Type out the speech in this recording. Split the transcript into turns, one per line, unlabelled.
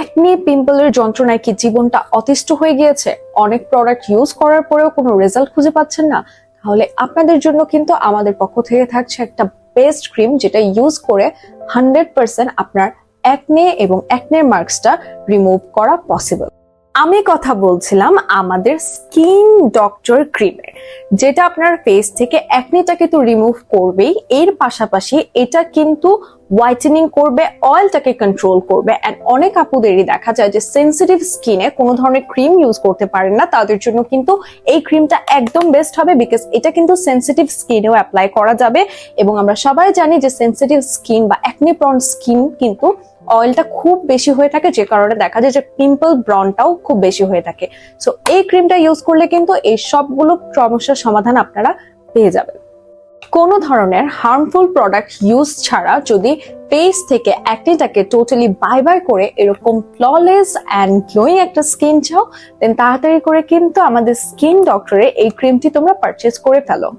Acne পিম্পলের যন্ত্রণায় কি জীবনটা অতিষ্ঠ হয়ে গিয়েছে? অনেক প্রোডাক্ট ইউজ করার পরেও কোনো রেজাল্ট খুঁজে পাচ্ছেন না? তাহলে আপনাদের জন্য কিন্তু আমাদের পক্ষ থেকে থাকছে একটা বেস্ট ক্রিম যেটা ইউজ করে হান্ড্রেড পার্সেন্ট আপনার একনে এবং একনের মার্কসটা রিমুভ করা পসিবল আমি কথা বলছিলাম আমাদের স্কিন ডক্টর ক্রিমের, যেটা আপনার ফেস থেকে একনিটাকে তো রিমুভ করবেই। এর পাশাপাশি এটা কিন্তু হোয়াইটেনিং করবে অয়েলটাকে কন্ট্রোল করবে। অ্যান্ড অনেক আপুদেরই দেখা যায় যে সেন্সিটিভ স্কিনে কোনো ধরনের ক্রিম ইউজ করতে পারেন না, তাদের জন্য কিন্তু এই ক্রিমটা একদম বেস্ট হবে বিকজ এটা কিন্তু সেন্সিটিভ স্কিনেও অ্যাপ্লাই করা যাবে। এবং আমরা সবাই জানি যে সেন্সিটিভ স্কিন বা অ্যাকনি প্রন স্কিন কিন্তু অয়েলটা খুব বেশি হয়ে থাকে, যে কারণে দেখা যায় যে পিম্পল ব্রনটাও খুব বেশি হয়ে থাকে। সো এই ক্রিমটা ইউজ করলে কিন্তু এই সবগুলো সমস্যার সমাধান আপনারা পেয়ে যাবেন। কোনো ধরনের হার্মফুল প্রোডাক্ট ইউজ ছাড়া যদি ফেস থেকে অ্যাকনিটাকে টোটালি বাই বাই করে এরকম ফ্ললেস অ্যান্ড গ্লোয়িং একটা স্কিন চাও দেন তাড়াতাড়ি করে কিন্তু আমাদের স্কিন ডক্টরে এই ক্রিমটি তোমরা পারচেস করে ফেলো।